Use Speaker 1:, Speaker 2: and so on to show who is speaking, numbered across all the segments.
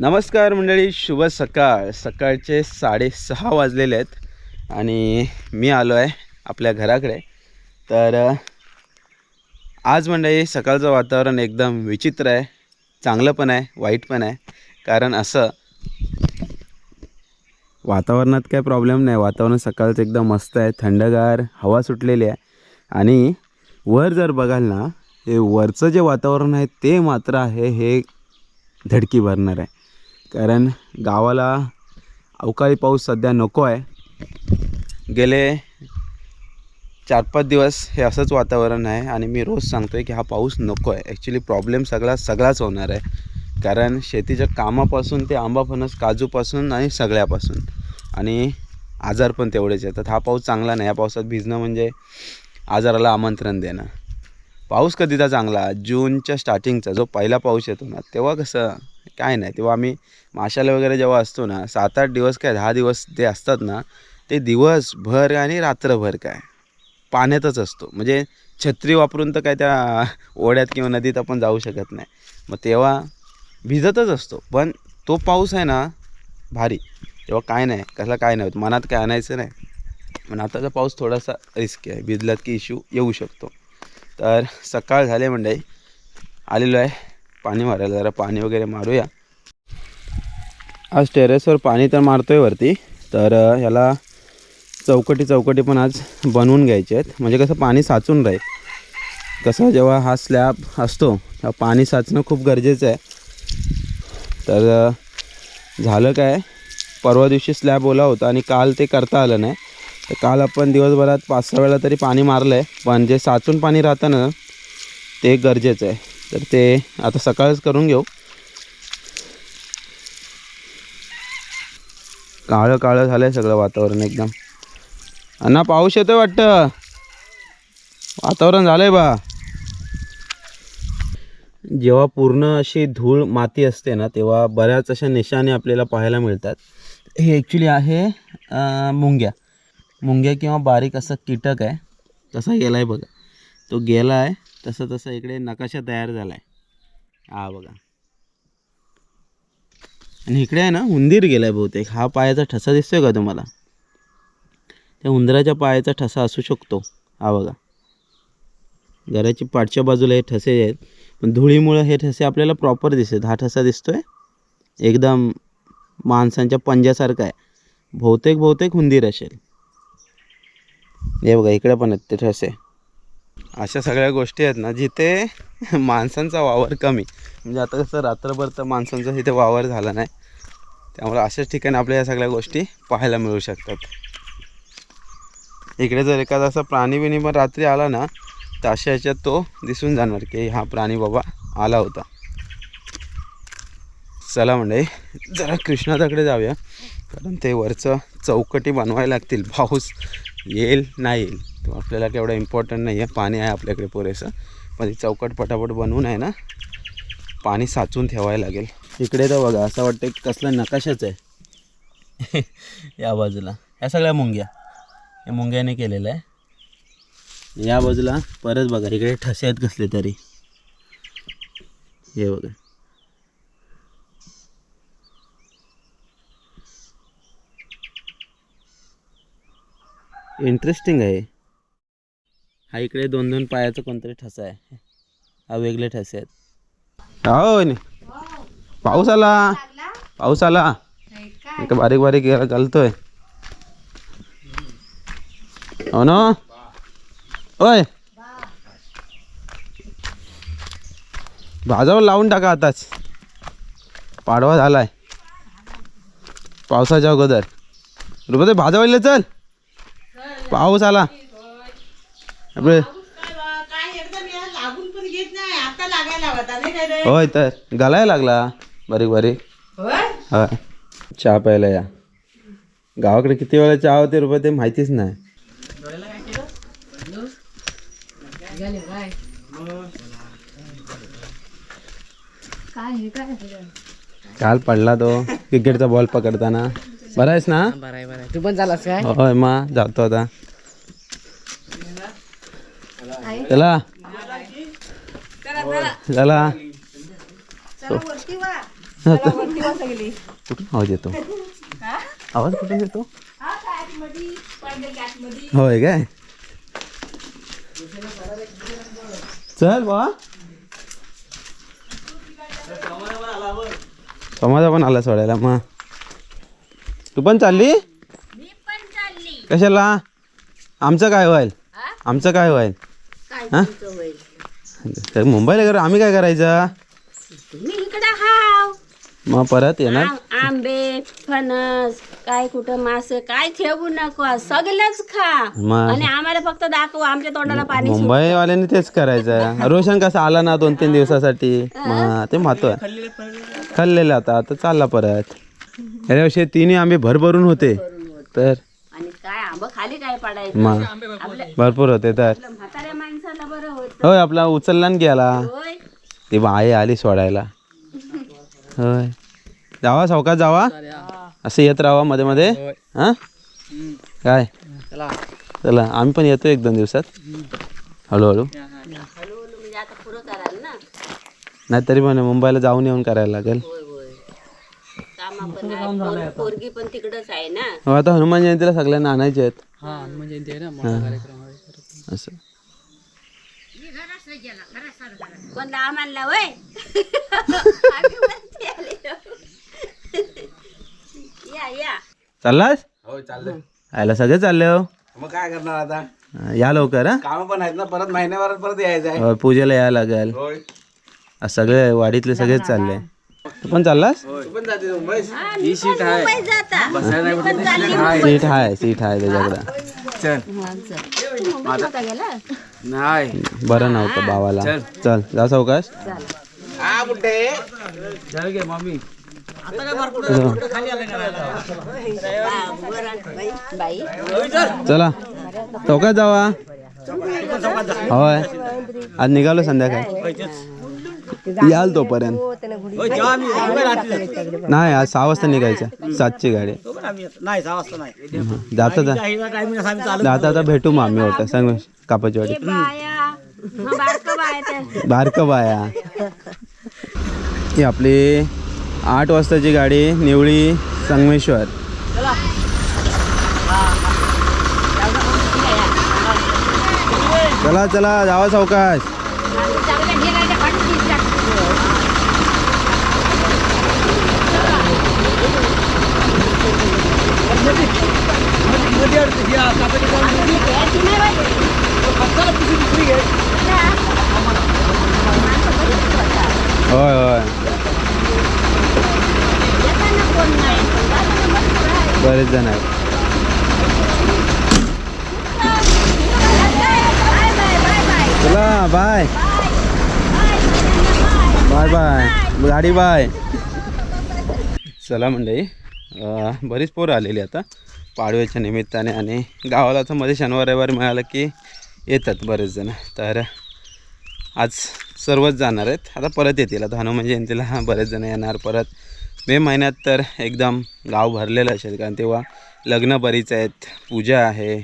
Speaker 1: नमस्कार मंडळी शुभ सकाळ. सकाळचे साडेसहा वाजलेले आहेत आणि मी आलो आहे आपल्या घराकडे. तर आज मंडळी सकाळचं वातावरण एकदम विचित्र आहे चांगलं पण आहे वाईट पण आहे. कारण असं वातावरणात काय प्रॉब्लेम नाही. वातावरण सकाळचं एकदम मस्त आहे थंडगार हवा सुटलेली आहे. आणि वर जर बघाल ना हे वरचं जे वातावरण आहे ते मात्र आहे हे धडकी भरणार आहे. कारण गावाला अवकाळी पाऊस सध्या नको आहे. गेले चार पाच दिवस हे असंच वातावरण आहे आणि मी रोज सांगतो आहे की हा पाऊस नको आहे. ॲक्च्युली प्रॉब्लेम सगळा सगळाच होणार आहे. कारण शेतीच्या कामापासून ते आंबा फणस काजूपासून आणि सगळ्यापासून. आणि आजार पण तेवढेच येतात हा पाऊस चांगला नाही. या पावसात भिजणं म्हणजे आजाराला आमंत्रण देणं. पाऊस कधीचा चांगला? जूनच्या स्टार्टिंगचा जो पहिला पाऊस येतो ना तेव्हा कसं काय नाही. तेव्हा आम्ही माशाला वगैरे जेव्हा असतो ना सात आठ दिवस काय दहा दिवस ते असतात ना ते दिवसभर आणि रात्रभर काय पाण्यातच असतो. म्हणजे छत्री वापरून तर काय त्या ओढ्यात किंवा नदीत आपण जाऊ शकत नाही. मग तेव्हा भिजतच असतो. पण तो पाऊस आहे ना भारी. तेव्हा काय नाही कसला काय नाही होत. मनात काय आणायचं नाही. पण आताचा पाऊस थोडासा रिस्की आहे. भिजलात की इश्यू येऊ शकतो. तर सकाळ झाले म्हणजे आलेलो आहे. पाणी मारायला जरा पाणी वगैरे मारूया. आज टेरेसवर पाणी तर मारतोय वरती तर ह्याला चौकटी चौकटी पण आज बनवून घ्यायचे आहेत. म्हणजे कसं पाणी साचून राहील. कसं जेव्हा हा स्लॅब असतो तेव्हा पाणी साचणं खूप गरजेचं आहे. तर झालं काय? परवा दिवशी स्लॅब ओला होता आणि काल ते करता आलं नाही. तर काल आपण दिवसभरात पाच सहा वेळा तरी पाणी मारलं आहे पण जे साचून पाणी राहतं ना ते गरजेचं आहे. तर ते आता सकाळच करून घेऊ. काळं काळं झालं आहे सगळं वातावरण एकदम. अण्णा पाऊस येतोय वाटतं? वातावरण झालंय बा. जेव्हा पूर्ण अशी धूळ माती असते ना तेव्हा बऱ्याच अशा निशाने आपल्याला पाहायला मिळतात. हे ॲक्च्युली आहे मुंग्या. मुंग्या किंवा बारीक असं कीटक आहे. कसा गेला आहे बघा. तो गेला आहे तसं तसं इकडे नकाशा तयार झाला आहे हा बघा. आणि इकडे आहे ना उंदीर गेला आहे बहुतेक. हा पायाचा ठसा दिसतोय का तुम्हाला? त्या उंदराच्या पायाचा ठसा असू शकतो. हा बघा. घराची पाठच्या बाजूला हे ठसे आहेत. पण धुळीमुळं हे ठसे आपल्याला प्रॉपर दिसत हा ठसा दिसतोय. एकदम माणसांच्या पंजासारखा आहे. बहुतेक बहुतेक उंदीर असेल. हे बघा इकडे पण आहेत ते ठसे. अशा सगळ्या गोष्टी आहेत ना जिथे माणसांचा वावर कमी. म्हणजे आता कसं रात्रभर तर माणसांचा इथे वावर झाला नाही. त्यामुळे अशाच ठिकाणी आपल्या या सगळ्या गोष्टी पाहायला मिळू शकतात. इकडे जर एखादा असा प्राणी बिणी पण रात्री आला ना तर अशा याच्यात तो दिसून जाणार की हा प्राणी बाबा आला होता. चला म्हणजे जरा कृष्णादाकडे जाऊया. कारण ते वरचं चौकटी बनवायला लागतील. पाऊस येईल नाही येईल. तो आपल्याला केवढं इम्पॉर्टंट नाही आहे. पाणी आहे आपल्याकडे पुरेसं. पण ती चौकट पटापट बनवून आहे ना पाणी साचून ठेवायला लागेल. इकडे तर बघा असं वाटतं की कसला नकाशाच आहे. या बाजूला. ह्या सगळ्या मुंग्या. या मुंग्याने केलेलं आहे. या बाजूला परत बघा इकडे ठसे आहेत कसले तरी. हे बघा. इंटरेस्टिंग आहे. हा इकडे दोन दोन पायाचा कोणतरी ठसा आहे. हा वेगळे ठसे आहेत. हो पाऊस आला. पाऊस आला. इथं बारीक बारीक यायला घालतोय हो ना? होय. भाजावर लावून टाका आताच. पाडवा झालाय. पावसाच्या अगोदर. रुपये भाजावायला चल. पाऊस आला. आपले होय तर. घालायला लागला. बारीक बारीक. हा चहा प्यायला या. गावाकडे किती वेळा चहा होते रुपये ते माहितीच नाही. काल? पडला तो. क्रिकेटचा बॉल पकडताना. बरा आहेस ना?
Speaker 2: बराय बराय तू पण चालास काय?
Speaker 1: होय मग जातो आता. चला. चला कुठून? आवाज येतो. आवाज कुठून येतो? होय काय? चल बा. समाजा पण आला सोडायला मग तू पण चालली?
Speaker 2: मी पण चालली.
Speaker 1: कशाला? आमचं काय होईल? आमचं काय होईल? हा? तर मुंबईला कर आम्ही काय करायचं?
Speaker 2: तुम्ही इकडे हाव.
Speaker 1: मग परत येणार?
Speaker 2: आम- आंबे फणस काय कुठं मासे काय ठेवू नको सगळंच खा.
Speaker 1: मग?
Speaker 2: आणि आम्हाला फक्त दाखव आमच्या तोंडाला पाणी सुट-
Speaker 1: मुंबईवाल्यांनी तेच करायचं. रोशन कसा आला ना दोन तीन दिवसासाठी? मग ते महत्त्व आहे. खाल्लेलं आता आता चालला परत. या वर्षी तिन्ही आंबे भरभरून होते. तर
Speaker 2: काय आंब खाली काय पडायचं?
Speaker 1: मग
Speaker 2: आपल्या
Speaker 1: भरपूर होते तर
Speaker 2: आपल्या म्हाताऱ्या माणसाला बरं होत.
Speaker 1: होय आपला उचलला न गेला.
Speaker 2: होय.
Speaker 1: ती बा आई आली सोडायला. होय. जावा सावकाश जावा. असं येत राहा मध्ये मध्ये. हा? काय? चला. आम्ही पण येतो एक दोन दिवसात. हळूहळू.
Speaker 2: हळूहळू म्हणजे आता पुरं कराल ना?
Speaker 1: नाही तरी पण मुंबईला जाऊन येऊन करायला लागेल.
Speaker 2: होय. कामा पण आहे पोर- पोरगी पण तिकडच आहे ना?
Speaker 1: हो आता हनुमान जयंतीला सगळ्यांना आणायचे आहेत.
Speaker 3: हा हनुमान जयंती आहे ना मोठा कार्यक्रम आहे.
Speaker 1: असं.
Speaker 2: कोण लांब आणला वय. आम्ही वरती आलेलो. या या.
Speaker 1: चाललास?
Speaker 4: हो चाललंय.
Speaker 1: आयला सगळे चालले हो.
Speaker 4: मग काय करणार आता?
Speaker 1: हा, या लवकर हा.
Speaker 4: काम पण आहेत ना परत महिन्याभरात परत यायचं आहे.
Speaker 1: हो, पूजेला यायला लागेल.
Speaker 4: होय.
Speaker 1: आज सगळे वाडीतले सगळेच चालले. तू पण चाललास?
Speaker 2: ही सीट आहे. पण चालली
Speaker 1: सीट आहे सीट आहे त्याच्याकडं.
Speaker 4: चल. नाही.
Speaker 1: बरं नव्हतं भावाला. चल. जा सावकाश.
Speaker 4: चल. गे मम्मी.
Speaker 2: बाई.
Speaker 1: चला. चौकात जावा. होय. आज निघालो संध्याकाळी. याल तोपर्यंत. नाही आज सहा वाजता निघायचं. सातची गाडी.
Speaker 3: नाही सहा वाजता नाही.
Speaker 1: जाता जाता आता भेटू मग आम्ही होता सांग कापाची वाडी.
Speaker 2: बारक बाया
Speaker 1: ही आपली आठ वाजताची गाडी निवळी संगमेश्वर. चला चला जावा सावकाश
Speaker 2: चांगल्या ढेगाच्या पाठीशी टाक. यायची नाही बाई.
Speaker 1: होय होय
Speaker 2: येताना कोण नाही. जाताना भरपूर आहे.
Speaker 1: बरेच जण आहेत
Speaker 2: बाय बाय बाय बाय
Speaker 1: चला बाय बाय बाय गाडी बाय चला मंडळी अं, बरीच पोरं आलेली आता. पाडव्याच्या निमित्ताने आणि गावाला तर मध्ये शनिवार रविवार मिळालं की येतात बरेच जण. तर आज सर्वच जाणार आहेत. आता परत येतील. आता हनुमान जयंतीला बरेच जण येणार. परत मे महिन्यात तर एकदम गाव भरलेलं असेल. कारण तेव्हा लग्न बरीच आहेत. पूजा आहे.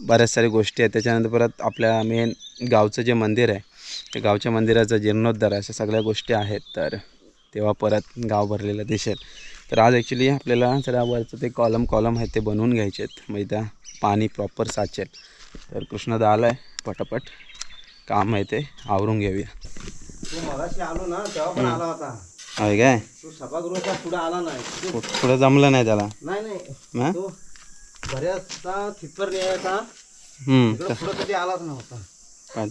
Speaker 1: बऱ्याच साऱ्या गोष्टी आहेत. त्याच्यानंतर परत आपल्या मेन गावचं जे मंदिर आहे त्या गावच्या मंदिराचं जीर्णोद्धार अशा सगळ्या गोष्टी आहेत. तर तेव्हा परत गाव भरलेलं दिसेल. तर आज ॲक्च्युली आपल्याला जरा वरचं ते कॉलम कॉलम आहेत ते बनवून घ्यायचे आहेत म्हणजे त्या पाणी प्रॉपर साचेल. तर कृष्णदा आला आहे पटापट काम आहे ते आवरून घेऊया.
Speaker 4: आलो ना तेव्हा पण आला होता.
Speaker 1: आहे काय?
Speaker 4: सभागृहाच्या पुढे आला नाही.
Speaker 1: पुढं जमलं नाही त्याला.
Speaker 4: नाही बऱ्याचदा पुढं कधी आलाच नव्हता.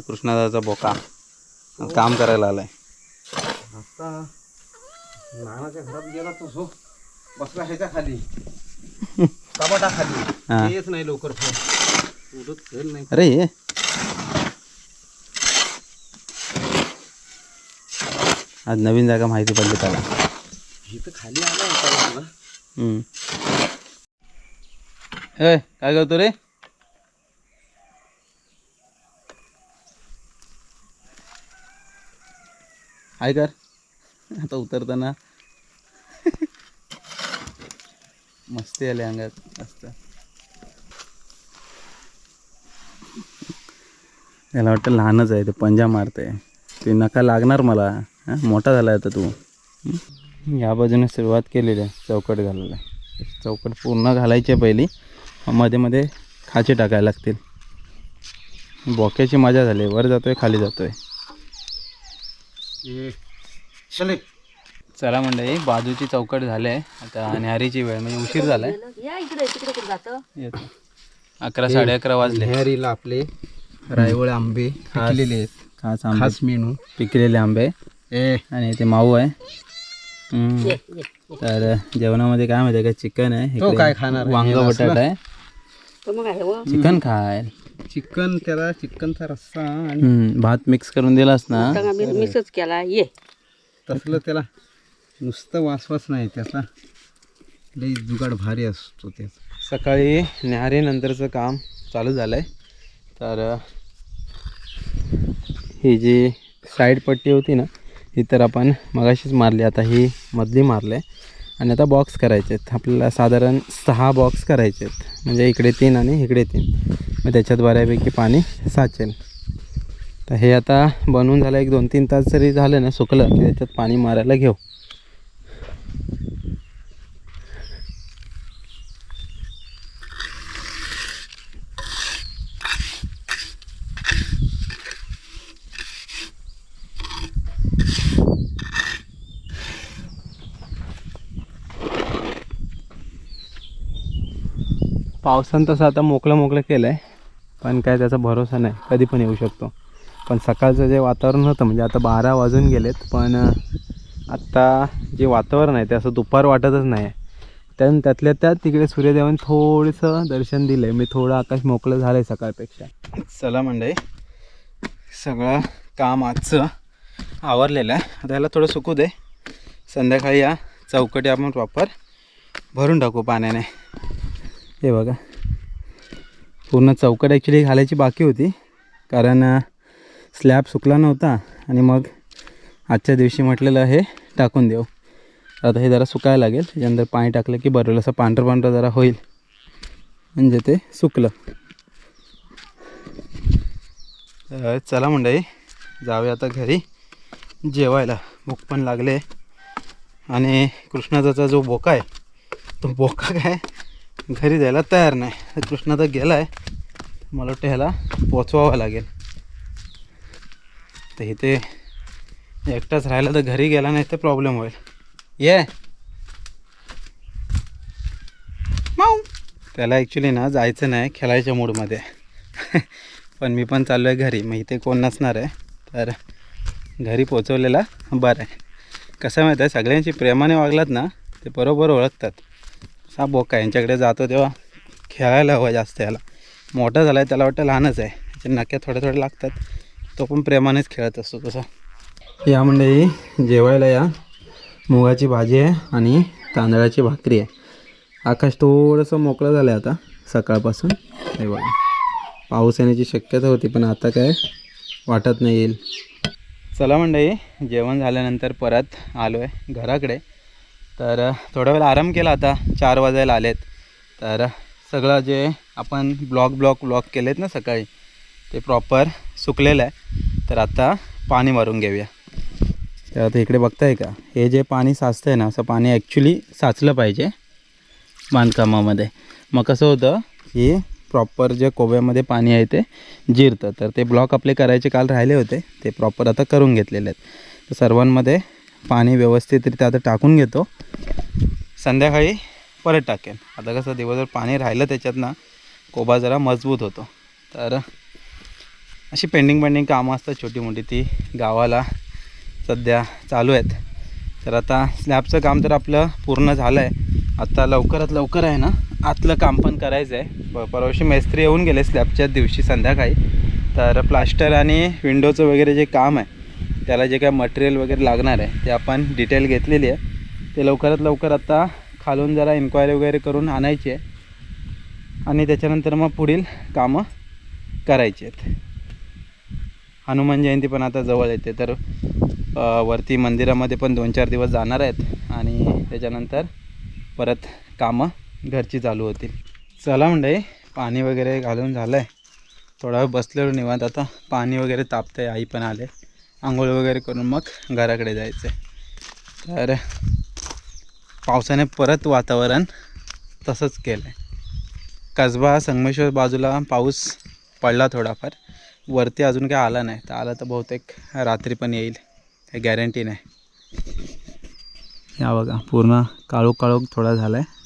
Speaker 1: कृष्णदाचा बोका. काम करायला आलाय.
Speaker 4: आता नानाच्या घरात गेला तो सो बसला ह्याच्या खाली. कपाटा खाली.
Speaker 1: हा.
Speaker 4: येत नाही लवकर फोन उठत नाही.
Speaker 1: अरे. ये आज नवीन जागा माहिती पडली त्याला.
Speaker 4: इथं खाली आला होता.
Speaker 1: हम्म. ए काय करतो रे? हाय कर. आता उतरताना. मस्ती आली अंगात मस्त. याला वाटतं लहानच आहे ते पंजा मारते ते नका लागणार मला हां? मोठा झाला आता तू. या बाजूने सुरुवात केलेली आहे चौकट घालायला चौकट पूर्ण घालायची आहे पहिली. मध्ये मध्ये खाचे टाकायला लागतील. बोक्याची मजा झाली वर जातोय खाली जातोय.
Speaker 3: चले.
Speaker 1: चला मंडळी बाजूची चौकट झाली आहे आता न्याहारीची वेळ म्हणजे उशीर झाला आहे
Speaker 2: या इकडे तिकडे कुठं जातं?
Speaker 1: येतो. अकरा साडे अकरा वाजले.
Speaker 3: न्याहारीला आपले रायवळ आंबे पिकलेले आहेत.
Speaker 1: खास आंबे.
Speaker 3: खास मेनू.
Speaker 1: पिकलेले आंबे.
Speaker 3: ए.
Speaker 1: आणि ते माऊ आहे. हम्म. तर जेवणामध्ये काय माहिती आहे का? चिकन आहे.
Speaker 3: तो
Speaker 1: इकडे
Speaker 3: काय खाणार आहे?
Speaker 1: वांग? बटाटा आहे.
Speaker 2: तर मग आहे.
Speaker 1: चिकन खाय
Speaker 3: चिकन त्याला चिकनचा रस्सा आणि
Speaker 1: हम्म, भात मिक्स करून दिलास ना.
Speaker 2: तर मी मिसच केला. ये.
Speaker 3: तसलं त्याला नुसतं वासवास नाही त्याचा लई जुगाड भारी असतो त्याचा.
Speaker 1: सकाळी न्याहारी नंतरचं काम चालू झालं आहे तर ही जी साईड पट्टी होती ना ही तर आपण मगाशीच मारली. आता ही मधली मारली आहे आणि आता बॉक्स करायचे आहेत. आपल्याला साधारण सहा बॉक्स करायचे आहेत. म्हणजे इकडे तीन आणि इकडे तीन. मग त्याच्यात बऱ्यापैकी पाणी साचेल. तर हे आता बनवून झालं एक दोन तीन तास जरी झालं ना सुकलं की त्याच्यात पाणी मारायला घेऊ. पावसानं तसं आता मोकळं मोकळं केलं आहे पण काय त्याचा भरोसा नाही. कधी पण येऊ शकतो. पण सकाळचं जे वातावरण होतं म्हणजे आता बारा वाजून गेलेत पण आत्ता जे वातावरण आहे ते असं दुपार वाटतच नाही. आहे त्यान त्यातल्या त्यात तिकडे सूर्यदेवाने थोडंसं दर्शन दिलं आहे मी थोडं आकाश मोकळं झालं आहे सकाळपेक्षा. चला मंडळी सगळं काम आजचं आवरलेलं आहे. आता याला थोडं सुकू दे. संध्याकाळी या चौकटी आपण प्रॉपर भरून टाकू पाण्याने. हे बघा. पूर्ण चौकट ॲक्च्युली घालायची बाकी होती. कारण स्लॅब सुकला नव्हता आणि मग आजच्या दिवशी म्हटलेलं हे टाकून देऊ. आता हे जरा सुकायला लागेल. त्याच्यानंतर पाणी टाकलं की बरं असं पांढरं पांढरं जरा होईल. म्हणजे ते सुकलं. तर चला मंडळी जाऊया आता घरी. जेवायला. भूक पण लागले. आणि कृष्णाचा जो बोका आहे तो बोका काय? घरी जायला तयार नाही. कृष्णाचा कृष्णा तर गेला आहे मला वाटतं ह्याला पोचवावा लागेल. तर इथे एकटाच राहिला तर घरी गेला नाही तर प्रॉब्लेम होईल. ये. माऊ. त्याला ॲक्च्युली ना जायचं नाही खेळायच्या मूडमध्ये पण मी पण चाललो आहे घरी. मग इथे कोण नसणार आहे. तर घरी पोचवलेला बरं आहे. कसं माहीत आहे सगळ्यांशी प्रेमाने वागलात ना ते बरोबर ओळखतात. सा बोका यांच्याकडे जातो तेव्हा खेळायला हवं जास्त याला. मोठा झाला आहे त्याला वाटतं लहानच आहे. त्याचे नक्या थोडे थोडे लागतात. तो पण प्रेमानेच खेळत असतो तसा. या मंडळी जेवायला या. मुगाची भाजी आहे आणि तांदळाची भाकरी आहे. आकाश थोडंसं मोकळं झालं आहे आता सकाळपासून. हे बघा. पाऊस येण्याची शक्यता होती पण आता काय? वाटत नाही येईल. चला मंडळी जेवण झाल्यानंतर परत आलो आहे घराकडे. तर थोडा वेळ आराम केला आता चार वाजायला आलेत. तर सगळं जे आपण ब्लॉक ब्लॉक ब्लॉक केलेत ना सकाळी ते प्रॉपर सुकलेलं आहे. तर आता पाणी मारून घेऊया. तर आता इकडे बघताय का? हे जे पाणी साचतं आहे ना असं पाणी ॲक्च्युली साचलं पाहिजे बांधकामामध्ये. मग कसं होतं की प्रॉपर जे कोब्यामध्ये पाणी आहे ते जिरतं. तर ते ब्लॉक आपले करायचे काल राहिले होते. ते प्रॉपर आता करून घेतलेले आहेत. तर सर्वांमध्ये पाणी व्यवस्थितरित्या आता टाकून घेतो. संध्याकाळी परत टाकेन. आता कसं दिवसभर पाणी राहिलं त्याच्यात ना कोबा जरा मजबूत होतो. तर अशी पेंडिंग पेंडिंग कामं असतात छोटी मोठी ती गावाला. सध्या चालू आहेत. तर आता स्लॅबचं काम तर आपलं पूर्ण झालं आहे आता लवकरात लवकर आहे ना आतलं काम पण करायचं आहे प परवाशी मेस्त्री येऊन गेले स्लॅबच्या दिवशी संध्याकाळी. तर प्लास्टर आणि विंडोचं वगैरे जे काम आहे त्याला जे काय मटेरियल वगैरे लागणार आहे ते आपण डिटेल घेतलेली आहे. ते लवकरात लवकर आता खालून जरा इन्क्वायरी वगैरे करून आणायची आहे. आणि त्याच्यानंतर मग पुढील कामं करायची आहेत. हनुमान जयंती पण आता जवळ येते तर वरती मंदिरामध्ये पण दोन चार दिवस जाणार आहेत आणि त्याच्यानंतर परत कामं घरची चालू होतील. चला म्हणजे पाणी वगैरे घालून झालं आहे थोडा वेळ बसलेलो निवांत आता. पाणी वगैरे तापतं आहे आई पण आले. आंघोळ वगैरे करून मग घराकडे जायचं आहे तर पावसाने परत वातावरण तसंच केलं आहे कसबा संगमेश्वर बाजूला पाऊस पडला थोडाफार. वरती अजून काय आला नाही. तर आला तर बहुतेक रात्री पण येईल. काही गॅरंटी नाही. या बघा पूर्ण काळोख काळोख थोडा झाला आहे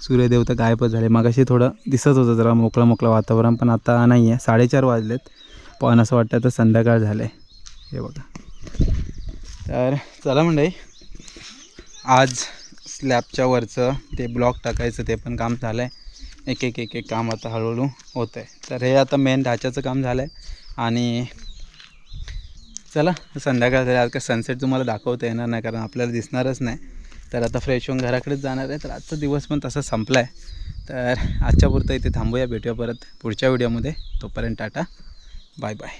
Speaker 1: सूर्यदेव तर गायबच झाले. मागाशी थोडं दिसत होतं जरा मोकळं मोकळं वातावरण पण आता नाही आहे साडेचार वाजलेत. पण असं वाटतं तर संध्याकाळ झालं आहे हे बघा. तर चला म्हणजे आज स्लॅबच्या वरचं ते ब्लॉक टाकायचं ते पण काम झालं आहे एक एक एक एक काम आता हळूहळू होतं आहे तर हे आता मेन ढाच्याचं काम झालं आहे आणि चला संध्याकाळ झाली. आज का सनसेट तुम्हाला दाखवता येणार नाही कारण आपल्याला दिसणारच नाही. तर आता फ्रेश होऊन घराकडेच जाणार आहे. तर आजचा दिवस पण तसा संपला आहे तर आजच्या पुरतं इथे थांबूया भेटूया परत पुढच्या व्हिडिओमध्ये तोपर्यंत टाटा. Bye bye